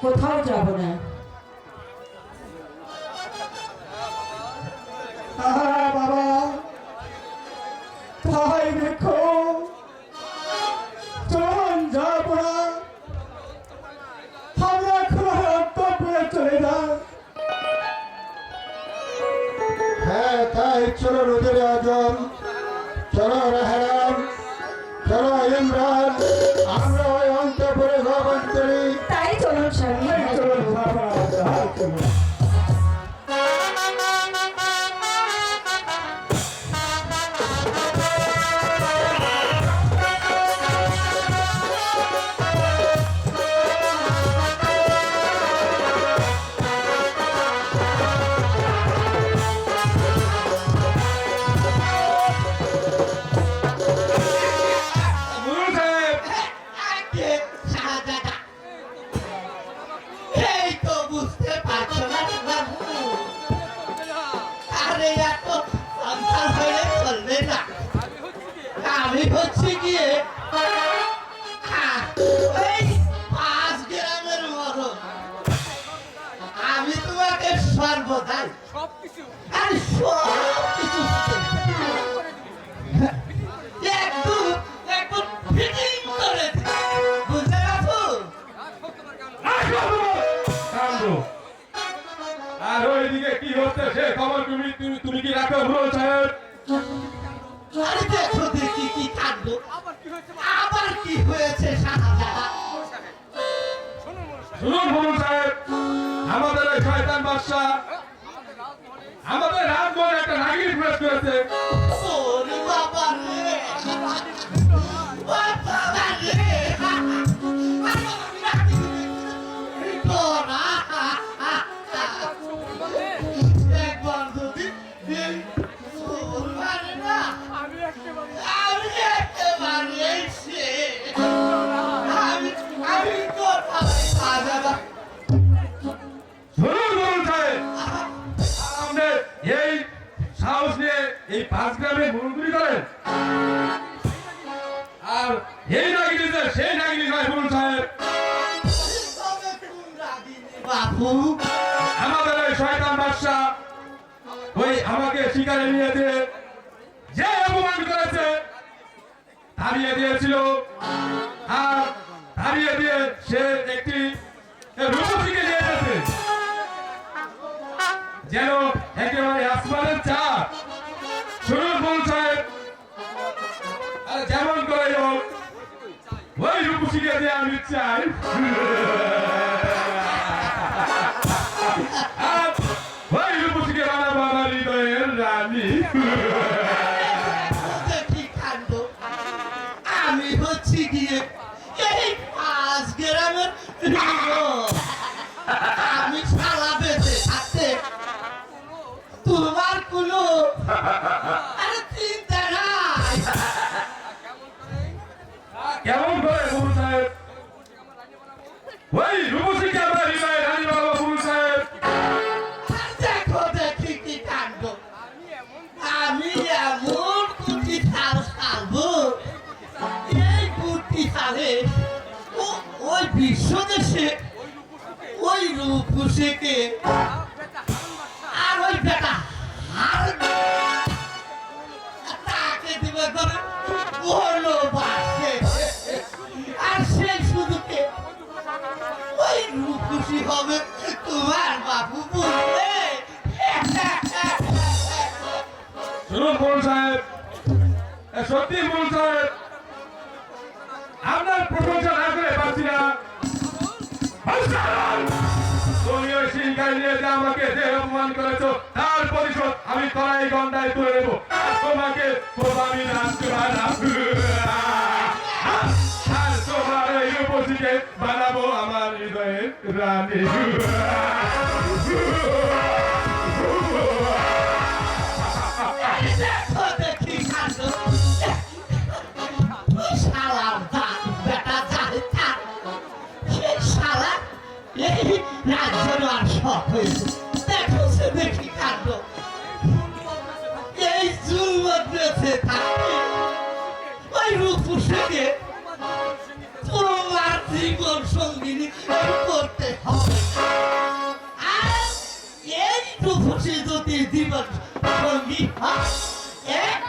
কোথাও যাব না। গিয়ে পাঁচ গ্রামের মরণ। আমি তোমাকে সর্বদাই আর সব কিছু একটু একটু ফিটিং করে বুঝতে আর ওইদিকে কি হচ্ছে সে খবর তুমি তুমি তুমি কি রাখো সাহেব হয়েছে শুনুন গুরু সাহেব আমাদের ওই শয়তান একটা নাগরিক প্রবেশ করেছে। এই পাঁচ গ্রামে মুরগুলি করেন। আর এই নাগিনি যে সেই নাগিনি নয় গুরু সাহেব। আমাদের ওই শয়তান বাদশা ওই আমাকে শিকারে নিয়ে দিয়ে যে অপমান করেছে তাড়িয়ে দিয়েছিল। আর তাড়িয়ে দিয়ে সে একটি রূপসীকে নিয়ে এসেছে যেন একেবারে আসমানের দিয়ে আমি চাই আর ওই রূপসীকে বানাবো আমার হৃদয়ের রানী থাল এই থালে ও- ওই বিশ্ব দেশে ওই রূপসীকে আর ওই বেটা ওই নিয়ে যে আমাকে যে অপমান করেছ, তার পরিশোধ আমি কড়াই গন্ডায় তুলে নেব। তোমাকে আমি নাচতে বানাবো বানাবো আমার হৃদয়ের রানী। আমার শখ হয়েছে। দেখো সে দেখি কাণ্ড এই চুল বদলেছে তাকে ওই রূপুর সঙ্গে তোমার জীবন সঙ্গিনী করতে হবে আর এই রূপুষে যদি জীবন সঙ্গী হয়